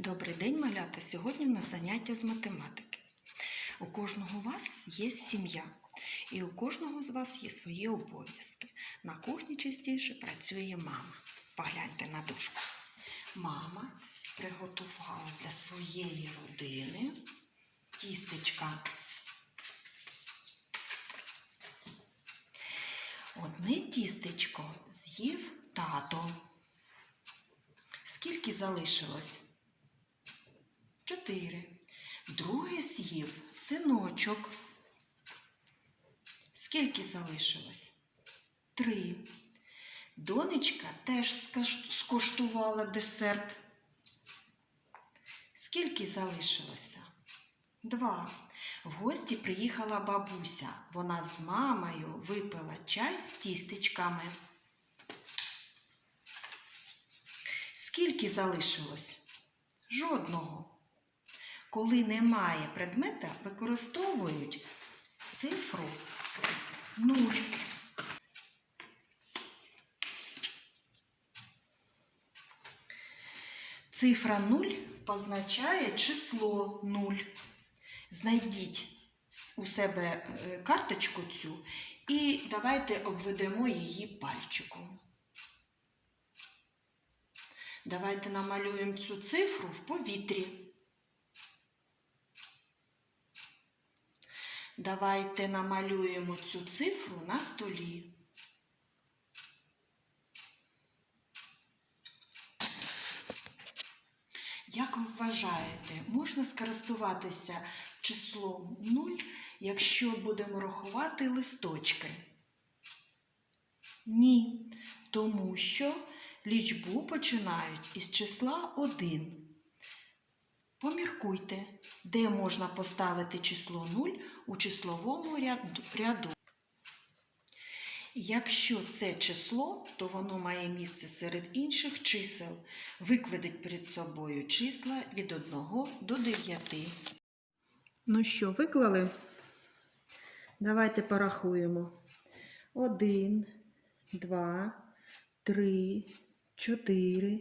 Добрий день, малята! Сьогодні в нас заняття з математики. У кожного вас є сім'я, і у кожного з вас є свої обов'язки. На кухні частіше працює мама. Погляньте на дошку. Мама приготувала для своєї родини тістечка. Одне тістечко з'їв тато. Скільки залишилось? Чотири. Друге з'їв синочок. Скільки залишилось? Три. Донечка теж скуштувала десерт. Скільки залишилося? Два. В гості приїхала бабуся. Вона з мамою випила чай з тістечками. Скільки залишилось? Жодного. Коли немає предмета, використовують цифру 0. Цифра 0 позначає число 0. Знайдіть у себе е, карточку цю і давайте обведемо її пальчиком. Давайте намалюємо цю цифру в повітрі. Давайте намалюємо цю цифру на столі. Як ви вважаєте, можна скористуватися числом 0, якщо будемо рахувати листочки? Ні, тому що лічбу починають із числа 1. Поміркуйте, де можна поставити число 0 у числовому ряду-. Якщо це число, то воно має місце серед інших чисел. Викладіть перед собою числа від 1 до 9. Ну що, виклали? Давайте порахуємо. 1, 2, 3, 4,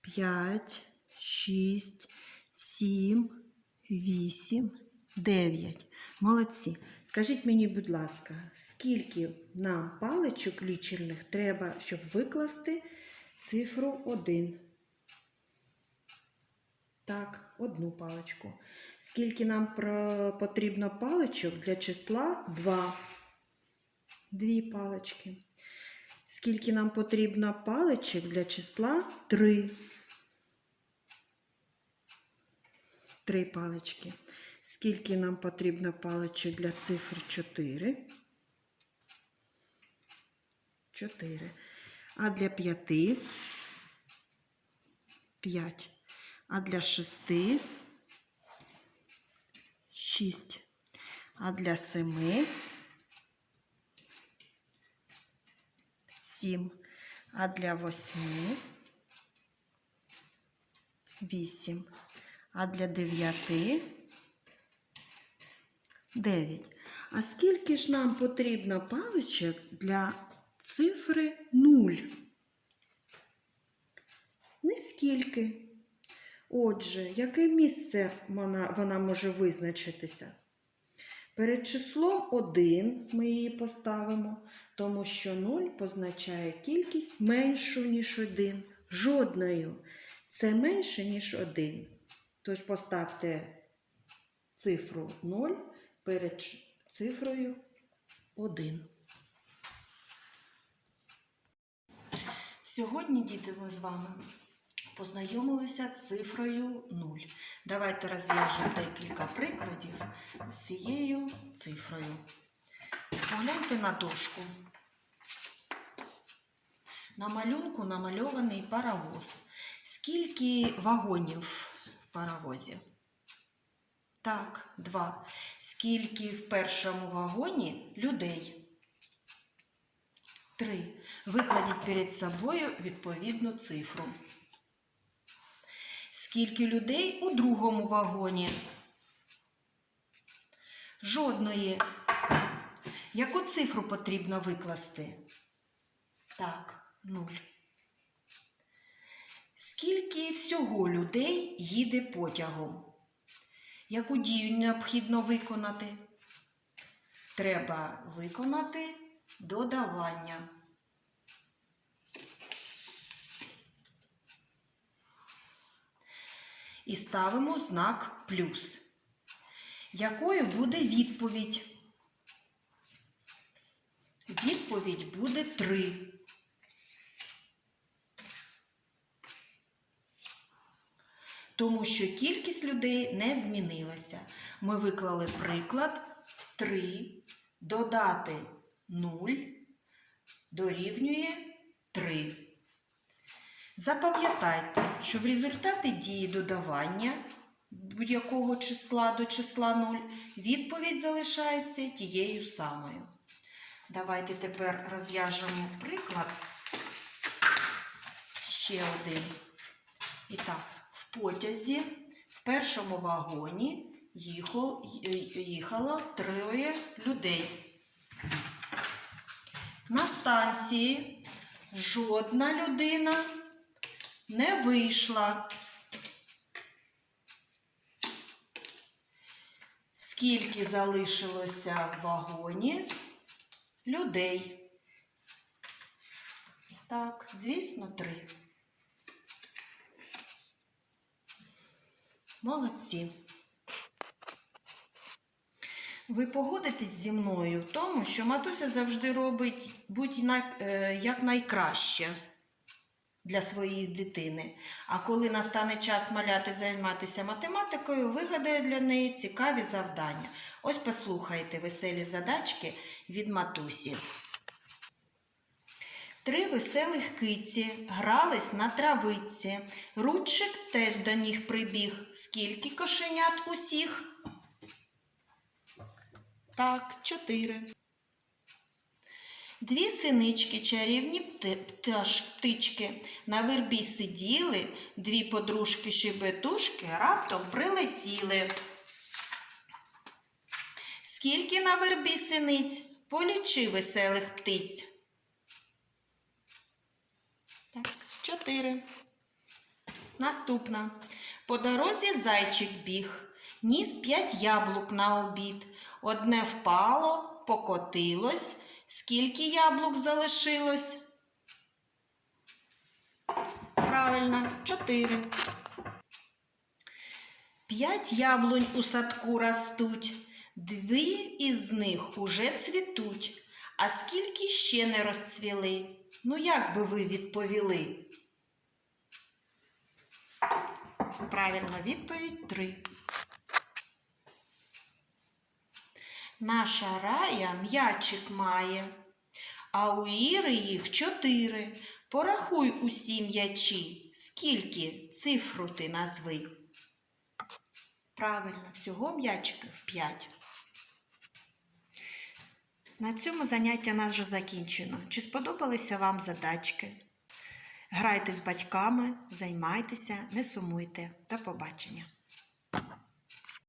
5, 6, 7, 8, 9. Молодці. Скажіть мені, будь ласка, скільки нам паличок лічильних треба, щоб викласти цифру 1? Так, одну паличку. Скільки нам потрібно паличок для числа 2? Дві палички. Скільки нам потрібно паличок для числа 3? Три палички. Скільки нам потрібно паличок для цифр 4? 4. А для 5? 5. А для 6? 6. А для 7? 7. А для 8? 8. А для 9? 9. А скільки ж нам потрібно паличок для цифри 0? Нескільки. Отже, яке місце вона, вона може визначитися? Перед числом 1 ми її поставимо, тому що 0 позначає кількість меншу, ніж 1. Жодною. Це менше, ніж 1. Тож поставте цифру 0 перед цифрою 1. Сьогодні, діти, ми з вами познайомилися цифрою 0. Давайте розв'яжемо декілька прикладів з цією цифрою. Погляньте на дошку. На малюнку намальований паровоз. Скільки вагонів паровозі? Так, два. Скільки в першому вагоні людей? Три. Викладіть перед собою відповідну цифру. Скільки людей у другому вагоні? Жодної. Яку цифру потрібно викласти? Так, нуль. Скільки всього людей їде потягом? Яку дію необхідно виконати? Треба виконати додавання. І ставимо знак плюс. Якою буде відповідь? Відповідь буде 3. Тому що кількість людей не змінилася. Ми виклали приклад 3 додати 0 дорівнює 3. Запам'ятайте, що в результаті дії додавання будь-якого числа до числа 0 відповідь залишається тією самою. Давайте тепер розв'яжемо приклад. Ще один. І так, в потязі в першому вагоні їхало, троє людей. На станції жодна людина не вийшла. Скільки залишилося в вагоні людей? Так, звісно, три. Молодці. Ви погодитесь зі мною в тому, що матуся завжди робить будь най, е, найкраще для своєї дитини. А коли настане час маляти займатися математикою, вигадає для неї цікаві завдання. Ось послухайте веселі задачки від матусі. Три веселих киці грались на травиці. Рудчик теж до них прибіг. Скільки кошенят усіх? Так, чотири. Дві синички, чарівні птички, на вербі сиділи, дві подружки шебетушки раптом прилетіли. Скільки на вербі синиць? Полічи веселих птиць. Чотири. Наступна. По дорозі зайчик біг, ніс п'ять яблук на обід. Одне впало, покотилось. Скільки яблук залишилось? Правильно, чотири. П'ять яблунь у садку ростуть, дві із них уже цвітуть. А скільки ще не розцвіли? Ну, як би ви відповіли? Правильна відповідь три. Наша рая м'ячик має, а у Іри їх чотири. Порахуй усі м'ячі. Скільки цифру ти назви? Правильно, всього м'ячиків п'ять. На цьому заняття нас вже закінчено. Чи сподобалися вам задачки? Грайте з батьками, займайтеся, не сумуйте. До побачення!